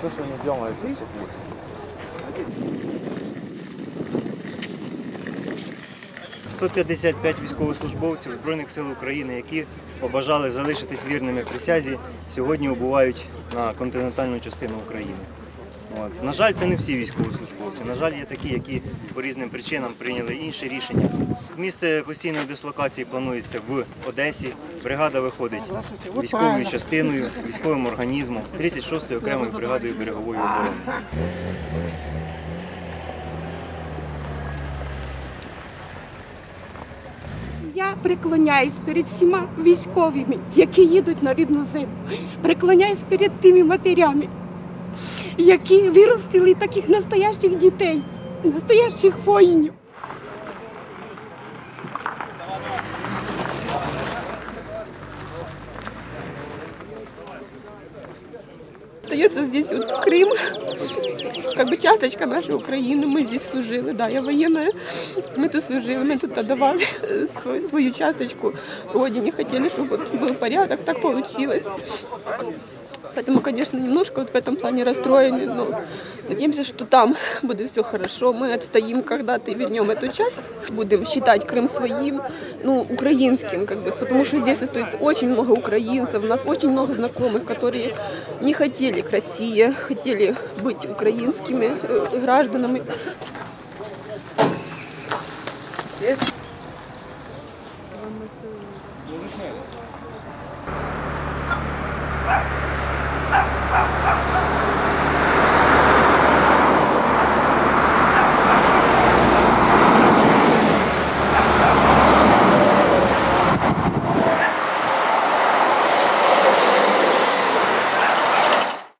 Все, что не делается, все плохо. 155 військовослужбовців Збройних сил України, які побажали залишитись вірними присязі, сьогодні убувають на континентальну частину України. От. На жаль, це не всі військовослужбовці. На жаль, є такі, які по різним причинам прийняли інші рішення. Місце постійної дислокації планується в Одесі. Бригада виходить військовою частиною, військовим організмом, 36-ю окремою бригадою берегової оборони. Я преклоняюсь перед всіма військовими, які їдуть на рідну землю. Преклоняюсь перед тими матерями, які виростили таких настоящих дітей, настоящих воїнів. Остается здесь вот Крым, как бы часточка нашей Украины. Мы здесь служили, да, я военная. Мы тут служили, мы тут отдавали э, свою, свою часточку родине. Хотели, чтобы вот был порядок, так получилось. Поэтому, конечно, немножко вот в этом плане расстроены, но надеемся, что там будет все хорошо. Мы отстоим когда-то и вернем эту часть. Будем считать Крым своим, ну, украинским, как бы, потому что здесь остается очень много украинцев. У нас очень много знакомых, которые не хотели к России, хотели быть украинскими э, гражданами. Есть?